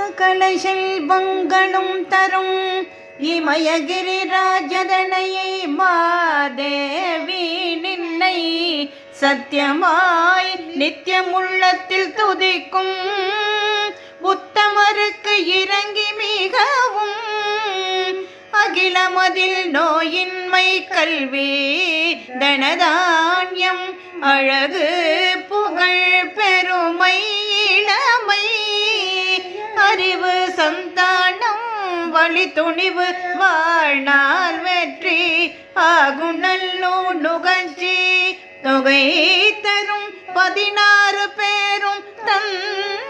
சகல செல்வங்களும் தரும். இமயகிரி ராஜதனையை மாதேவி நின்னை சத்தியமாய் நித்தியம் உள்ளத்தில் துதிக்கும். உத்தமருக்கு இறங்கி மிகவும் அகிலமதில் நோயின்மை கல்வி தனதான்யம் அழகு சந்தானம் வழி துணிவு வாழ்நாள் வெற்றி ஆகும் நல்லோ நுகர்ச்சி. தொகை தரும் பதினாறு பேரும் தந்தருணி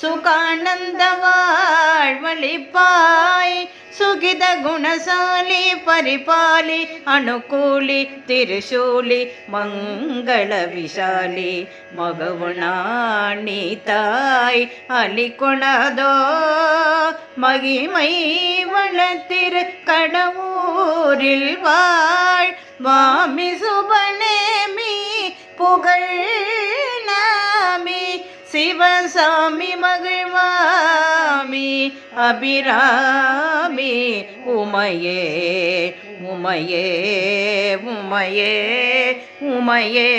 சுகானந்த வாழ்வழிப்பாய் சுகித குணசாலி பரிபாலி அனுகூலி திருசூலி மங்கள விஷாலி மகவுணாணி தாய் அலிகுணதோ மகிமை வளத்திரு கடவுரில் வாழ். வாமி சுபநேமி புகழ் நாமி சிவசாமி மகிழ் அபிராமி உமையே உமையே உமையே உமையே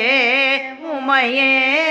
உமையே.